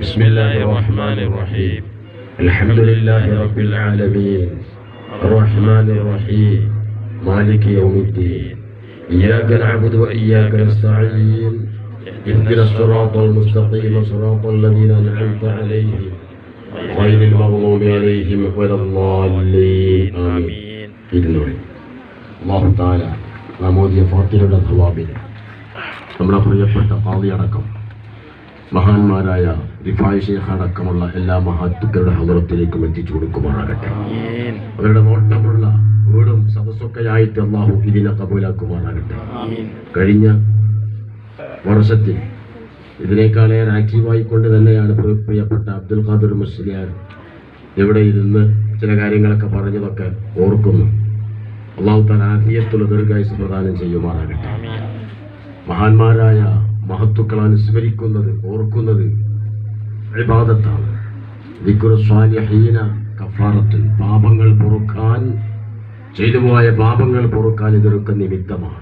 بسم الله الرحمن الرحيم الحمد لله رب العالمين الرحمن الرحيم مالك يوم الدين إياك نعبد وإياك نستعين اهدنا الصراط المستقيم صراط الذين أنعمت عليهم غير المغضوب عليهم ولا الضالين آمين ഇരുന്നൂറ് അള്ളാഹു താല നാം ഓതിയ ഫാത്തിയുടെ ധവാബിന് നമ്മുടെ പ്രിയപ്പെട്ട പാതി അടക്കം മഹാന്മാരായ റിഫായ് ഷേഖ് അടക്കമുള്ള എല്ലാ മഹാത്മക്കളുടെ ഹൃദയത്തിലേക്കും എത്തിച്ചു കൊടുക്കുമാറാകട്ടെ. അവരുടെ നോട്ടമുള്ള വീടും സദസ്സൊക്കെയായിട്ട് അള്ളാഹു ഇതിനെ കബൂലാക്കുമാറാകട്ടെ. കഴിഞ്ഞ വർഷത്തിൽ ഇതിനേക്കാളേറെ ആക്റ്റീവായിക്കൊണ്ട് തന്നെയാണ് പ്രിയ- പ്രിയപ്പെട്ട അബ്ദുൽ ഖാദർ മുസ്ലിയാർ ഇവിടെ ഇരുന്ന് ചില കാര്യങ്ങളൊക്കെ പറഞ്ഞതൊക്കെ ഓർക്കുന്നു. അള്ളാഹു താൻ ആഫിയത്തുള്ള ദീർഘായുസ് പ്രദാനം ചെയ്യുമാറാകട്ടെ. മഹാന്മാരായ മഹത്തുക്കൾ അനുസ്മരിക്കുന്നത് ഓർക്കുന്നത്. അഴിബാദത്താണ് ദിക്റു കഫാറത്തിൽ പാപങ്ങൾ പൊറുക്കാൻ ചെയ്തുപോയ പാപങ്ങൾ പൊറുക്കാൻ ഇതൊരുക്ക നിമിത്തമാണ്.